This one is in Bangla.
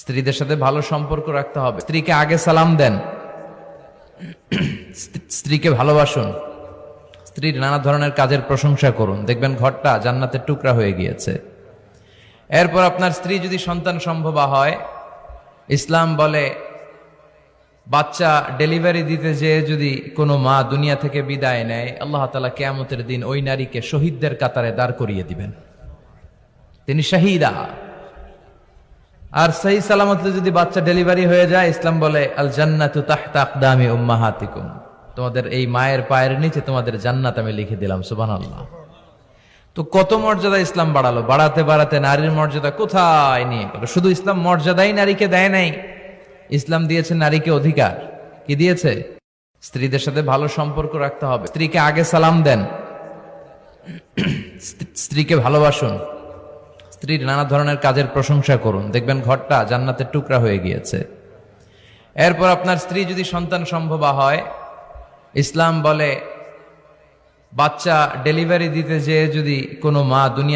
স্ত্রীদের সাথে ভালো সম্পর্ক রাখতে হবে। স্ত্রীকে আগে সালাম দেন। স্ত্রীকে ভালোবাসুন। স্ত্রীর নানা ধরনের কাজের প্রশংসা করুন। দেখবেন ঘরটা জান্নাতের টুকরা হয়ে গিয়েছে। এরপর আপনার স্ত্রী যদি সন্তান সম্ভবা হয়, ইসলাম বলে, বাচ্চা ডেলিভারি দিতে যেয়ে যদি কোনো মা দুনিয়া থেকে বিদায় নেয়, আল্লাহ তালা কেয়ামতের দিন ওই নারীকে শহীদদের কাতারে দাঁড় করিয়ে দিবেন। তিনি শাহিদা আর সেই সালামত যদি বাচ্চা ডেলিভারি হয়ে যায়, ইসলাম বলে আল জান্নাতু তাহতা উম্মাহাতিকুম। তোমাদের এই মায়ের পায়ের নিচে তোমাদের জান্নাত আমি লিখে দিলাম, সুবহানাল্লাহ। তো কত মর্যাদা ইসলাম বাড়ালো? বাড়াতে বাড়াতে নারীর মর্যাদা কোথায় নিয়ে গেল? শুধু ইসলাম মর্যাদাই নারীকে দেয় নাই। ইসলাম দিয়েছে নারীকে অধিকার। কি দিয়েছে? স্ত্রীদের সাথে ভালো সম্পর্ক রাখতে হবে। স্ত্রীকে আগে সালাম দেন। স্ত্রীকে ভালোবাসুন। স্ত্রীর নানা ধরনের কাজের প্রশংসা করুন। দেখবেন ঘরটা জান্নাতের টুকরা হয়ে গিয়েছে। এরপর আপনার স্ত্রী যদি সন্তান সম্ভবা হয়, ইসলাম বলে, বাচ্চা ডেলিভারি দিতে যেয়ে যদি কোনো মা দুনিয়া